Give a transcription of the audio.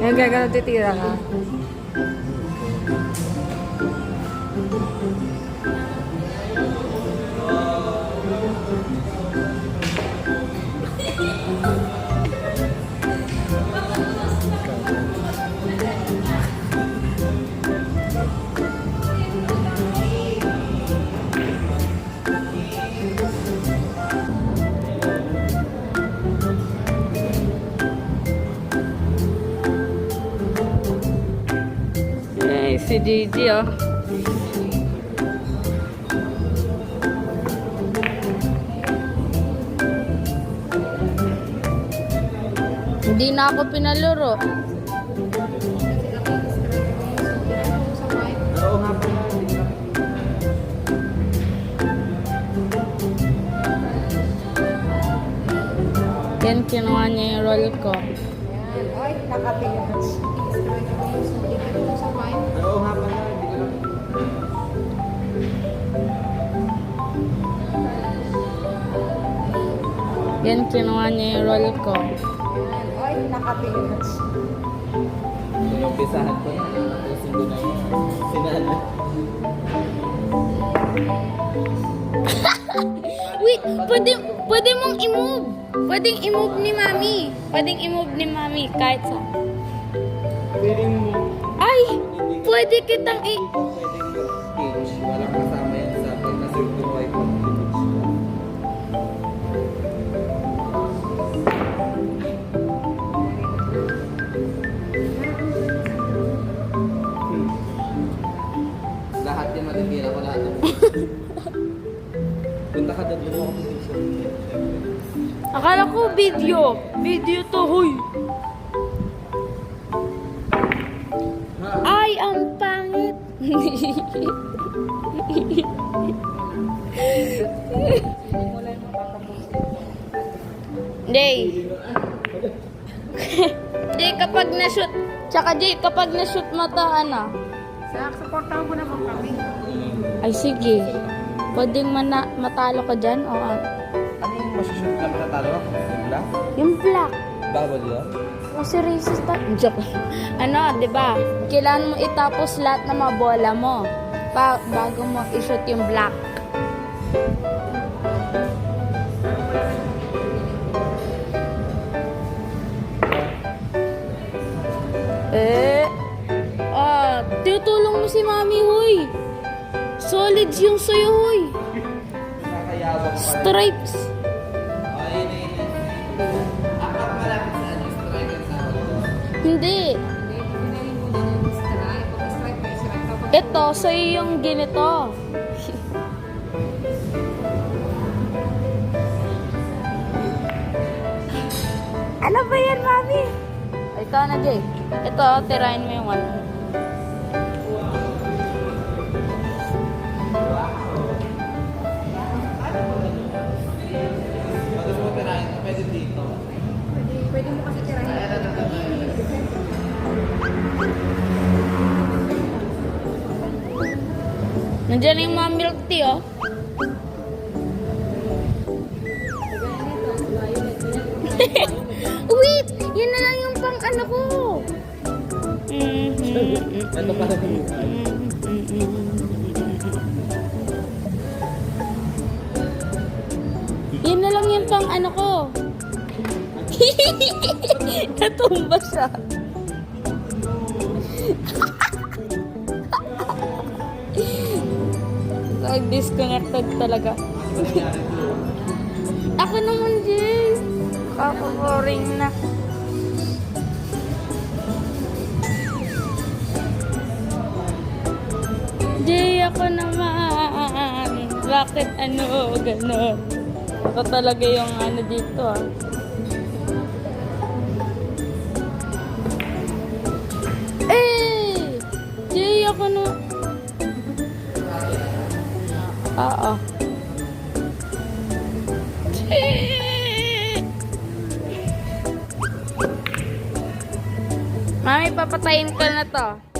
Ngayon gagano titira ka. Si Gigi oh. Hindi na ako pinaluro. Yan, kinuha niya yung roll ko. Ay, nakapilipas. Oo Yan, kinuha niya yung roll ko. Ay, nakapilipas. Inumpisahan ko na. Ayusin ko na yun. Sinala. Wait, pwede, pwede mong i-move. Pwedeng i-move ni Mami. Pwedeng i-move ni Mami kahit sa... Pwedeng mo. Ay! Pwede kitang i... Pwedeng mag-stage. Walang kasama yan sa akin. Kasi gumawa ko Akala ko video. Video to, huy. Ay, ang pangit. Jay. Jay, kapag na-shoot, tsaka Jay, kapag na-shoot mo to, ano? Sak, supportahan ko naman kami. Ay, sige. Pwedeng mana matalo ka dyan, o ah, Ano yung masushoot na black. Bawal yun? Kasi racist ta. Joke. ano, 'di ba? Kailangan mo itapos lahat ng mga bola mo pa bago mo i-shoot yung black. Eh, ah, tutulong mo si Mami, huy. Solid yung suyo, huy. Stripes. Hindi. Ito, sa'yo yung ginito. ano ba yan, Mami? Ikaw na, Jay. Ito, tirahin mo yung ano. Nandiyan yung mga milk tea, oh. Wait! Yan na lang yung pang ano ko. Mm-hmm. Ito pala yung Yan na lang yung pang ano ko. Natumba siya. Nag-disconnected talaga. Ako naman, Jay. Kaka-boring na. Jay, ako naman. Bakit ano, gano'n? Ako talaga yung ano dito ah. Eh! Jay, ako na... Oo. Mami, papatayin ko na to.